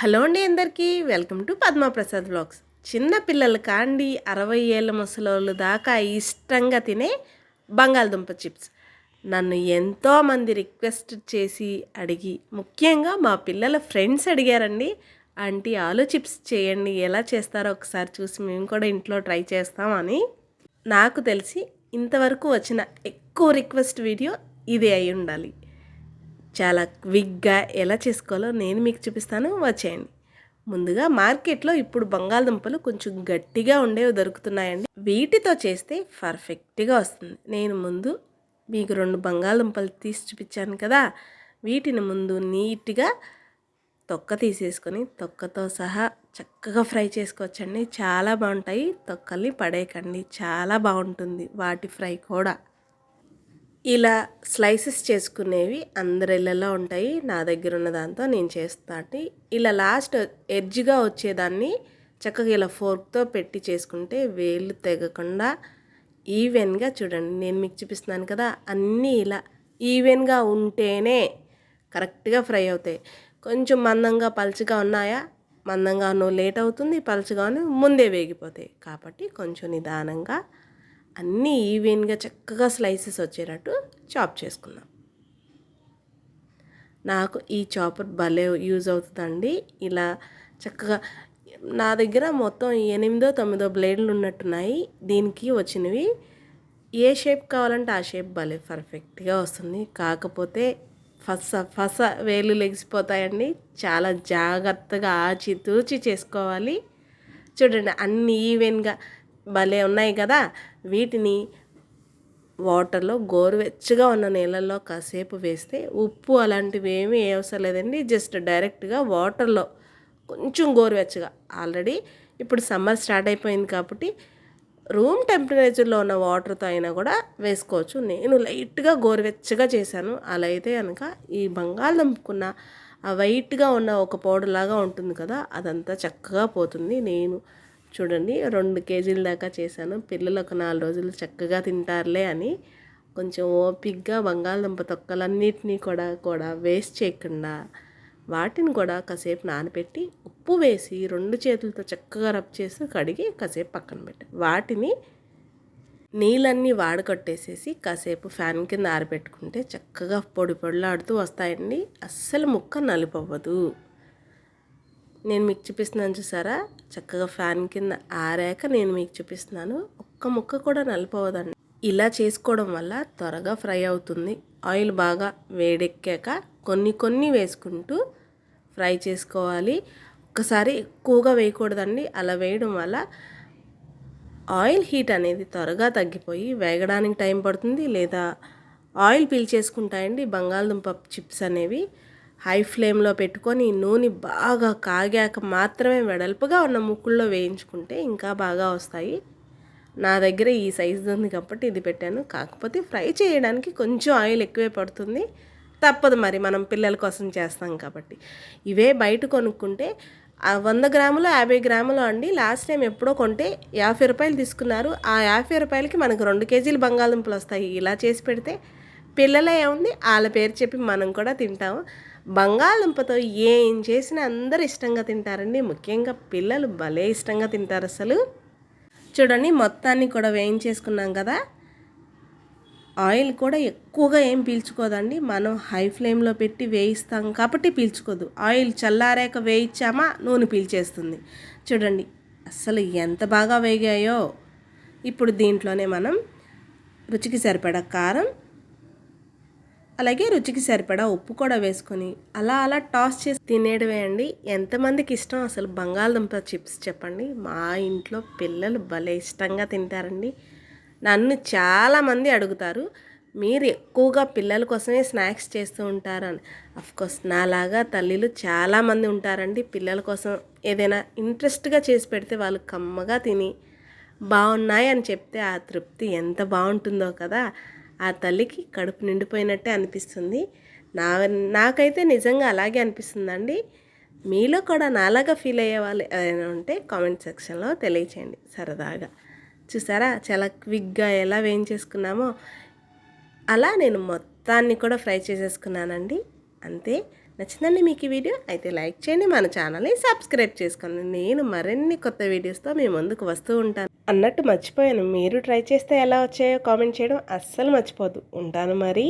Hello అండి అందరికీ. Welcome to Padma Prasad blogs చిన్న పిల్లలు కాండి అరవై ఏళ్ళ ముసలోళ్ళు దాకా ఇష్టంగా తినే బంగాళదుంప చిప్స్. నన్ను ఎంతోమంది రిక్వెస్ట్ చేసి అడిగి ముఖ్యంగా మా పిల్లల ఫ్రెండ్స్ అడిగారండి. ఆంటీ ఆలు చిప్స్ చేయండి. ఎలా చేస్తారో ఒకసారి చూసి మేము కూడా ఇంట్లో ట్రై చేస్తామని నాకు తెలిసి ఇంతవరకు వచ్చిన ఎక్కువ రిక్వెస్ట్ వీడియో ఇదే అయి ఉండాలి. చాలా క్విక్గా ఎలా చేసుకోవాలో నేను మీకు చూపిస్తాను. వచ్చేయండి. ముందుగా మార్కెట్లో ఇప్పుడు బంగాళదుంపలు కొంచెం గట్టిగా ఉండేవి దొరుకుతున్నాయండి. వీటితో చేస్తే పర్ఫెక్ట్గా వస్తుంది. నేను ముందు మీకు రెండు బంగాళదుంపలు తీసి చూపించాను కదా. వీటిని ముందు నీట్గా తొక్క తీసేసుకొని తొక్కతో సహా చక్కగా ఫ్రై చేసుకోవచ్చండి. చాలా బాగుంటాయి. తొక్కల్ని పడేయకండి. చాలా బాగుంటుంది వాటి ఫ్రై కూడా. ఇలా స్లైసెస్ చేసుకునేవి అందరి ఇళ్ళలో ఉంటాయి. నా దగ్గర ఉన్న దాంతో నేను చేస్తాను ఇలా లాస్ట్ ఎడ్జ్గా వచ్చేదాన్ని చక్కగా ఇలా ఫోర్క్తో పెట్టి చేసుకుంటే వేళ్ళు తెగకుండా ఈవెన్గా చూడండి నేను మీకు చూపిస్తున్నాను కదా అన్నీ ఇలా ఈవెన్గా ఉంటేనే కరెక్ట్గా ఫ్రై అవుతాయి. కొంచెం మందంగా పలుచగా ఉన్నాయా? మందంగా లేట్ అవుతుంది పలుచగాను ముందే వేగిపోతాయి. కాబట్టి కొంచెం నిదానంగా అన్నీ ఈవెన్గా చక్కగా స్లైసెస్ వచ్చేటట్టు చాప్ చేసుకుందాం. నాకు ఈ చాపర్ భలే యూజ్ అవుతుందండి. ఇలా చక్కగా నా దగ్గర మొత్తం ఎనిమిదో తొమ్మిదో బ్లేడ్లు ఉన్నట్టున్నాయి. దీనికి వచ్చినవి ఏ షేప్ కావాలంటే ఆ షేప్ భలే పర్ఫెక్ట్గా వస్తుంది. కాకపోతే ఫస ఫస వేలు లెగిసిపోతాయండి. చాలా జాగ్రత్తగా ఆచి తూచి చేసుకోవాలి. చూడండి అన్ని ఈవెన్గా భలే ఉన్నాయి కదా. వీటిని వాటర్లో గోరువెచ్చగా ఉన్న నీళ్ళల్లో కాసేపు వేస్తే ఉప్పు అలాంటివి ఏమీ అవసరం లేదండి. జస్ట్ డైరెక్ట్గా వాటర్లో కొంచెం గోరువెచ్చగా. ఆల్రెడీ ఇప్పుడు సమ్మర్ స్టార్ట్ అయిపోయింది కాబట్టి రూమ్ టెంపరేచర్లో ఉన్న వాటర్తో అయినా కూడా వేసుకోవచ్చు. నేను లైట్గా గోరువెచ్చగా చేశాను. అలా అయితే కనుక ఈ బంగాళదుంపుకున్న ఆ వైట్గా ఉన్న ఒక పౌడర్ లాగా ఉంటుంది కదా అదంతా చక్కగా పోతుంది. నేను చూడండి రెండు కేజీల దాకా చేశాను. పిల్లలు ఒక నాలుగు రోజులు చక్కగా తింటారులే అని కొంచెం ఓపిక్గా బంగాళదుంప తొక్కలన్నిటినీ కూడా కూడా వేస్ట్ చేయకుండా వాటిని కూడా కాసేపు నానబెట్టి ఉప్పు వేసి రెండు చేతులతో చక్కగా రబ్ చేసి కడిగి కాసేపు పక్కన పెట్టాను వాటిని నీళ్ళన్నీ వాడకొట్టేసేసి కాసేపు ఫ్యాన్ కింద ఆరబెట్టుకుంటే చక్కగా పొడి పొడిలాడుతూ వస్తాయండి. అస్సలు ముక్క నలుపవ్వదు. నేను మీకు చూపిస్తున్నాను చూసారా? చక్కగా ఫ్యాన్ కింద ఆరాక నేను మీకు చూపిస్తున్నాను. ఒక్క ముక్క కూడా నలిపోవదండి. ఇలా చేసుకోవడం వల్ల త్వరగా ఫ్రై అవుతుంది. ఆయిల్ బాగా వేడెక్కాక కొన్ని కొన్ని వేసుకుంటూ ఫ్రై చేసుకోవాలి. ఒక్కసారి ఎక్కువగా వేయకూడదండి. అలా వేయడం వల్ల ఆయిల్ హీట్ అనేది త్వరగా తగ్గిపోయి వేగడానికి టైం పడుతుంది. లేదా ఆయిల్ పీల్చేసుకుంటాయండి బంగాళదుంప చిప్స్ అనేవి. హై ఫ్లేమ్లో పెట్టుకొని నూనె బాగా కాగాక మాత్రమే వెడల్పుగా ఉన్న ముక్కుల్లో వేయించుకుంటే ఇంకా బాగా వస్తాయి. నా దగ్గర ఈ సైజు ఉంది కాబట్టి ఇది పెట్టాను. కాకపోతే ఫ్రై చేయడానికి కొంచెం ఆయిల్ ఎక్కువే పడుతుంది. తప్పదు మరి మనం పిల్లల కోసం చేస్తాం కాబట్టి. ఇవే బయట కొనుక్కుంటే వంద గ్రాములు యాభై గ్రాములు అండి. లాస్ట్ టైం ఎప్పుడో కొంటే యాభై రూపాయలు తీసుకున్నారు. ఆ యాభై రూపాయలకి మనకు రెండు కేజీలు బంగాళదుంపలు వస్తాయి. ఇలా చేసి పెడితే పిల్లలే ఏముంది? వాళ్ళ పేరు చెప్పి మనం కూడా తింటాము. బంగాళదుంపతో ఏం చేసినా అందరు ఇష్టంగా తింటారండి. ముఖ్యంగా పిల్లలు భలే ఇష్టంగా తింటారు అసలు. చూడండి మొత్తాన్ని కూడా వేయించేసుకున్నాం కదా. ఆయిల్ కూడా ఎక్కువగా ఏం పీల్చుకోదండి. మనం హై ఫ్లేమ్లో పెట్టి వేయిస్తాం కాబట్టి పీల్చుకోదు. ఆయిల్ చల్లారాక వేయించామా నూనె పీల్చేస్తుంది. చూడండి అసలు ఎంత బాగా వేగాయో. ఇప్పుడు దీంట్లోనే మనం రుచికి సరిపడా కారం అలాగే రుచికి సరిపడా ఉప్పు కూడా వేసుకొని అలా అలా టాస్ చేసి తినేయడమే అండి. ఎంతమందికి ఇష్టం అసలు బంగాళదుంప చిప్స్ చెప్పండి. మా ఇంట్లో పిల్లలు భలే ఇష్టంగా తింటారండి. నన్ను చాలామంది అడుగుతారు మీరు ఎక్కువగా పిల్లల కోసమే స్నాక్స్ చేస్తూ ఉంటారని. అఫ్కోర్స్ నాలాగా తల్లిలు చాలామంది ఉంటారండి. పిల్లల కోసం ఏదైనా ఇంట్రెస్ట్గా చేసి పెడితే వాళ్ళు కమ్మగా తిని బాగున్నాయి అని చెప్తే ఆ తృప్తి ఎంత బాగుంటుందో కదా. ఆ తల్లికి కడుపు నిండిపోయినట్టే అనిపిస్తుంది. నా నాకైతే నిజంగా అలాగే అనిపిస్తుందండి. మీలో కూడా నాలాగా ఫీల్ అయ్యే వాళ్ళు ఏదైనా ఉంటే కామెంట్ సెక్షన్లో తెలియచేయండి సరదాగా. చూసారా? చాలా క్విక్గా ఎలా వేయించేసుకున్నామో. అలా నేను మొత్తాన్ని కూడా ఫ్రై చేసేసుకున్నానండి. అంతే. నచ్చిందండి మీకు ఈ వీడియో అయితే లైక్ చేయండి మన ఛానల్ని సబ్స్క్రైబ్ చేసుకోండి. నేను మరిన్ని కొత్త వీడియోస్తో మీ ముందుకు వస్తూ ఉంటాను. అన్నట్టు మర్చిపోయాను. మీరు ట్రై చేస్తే ఎలా వచ్చాయో కామెంట్ చేయడం అస్సలు మర్చిపోదు ఉంటాను మరి.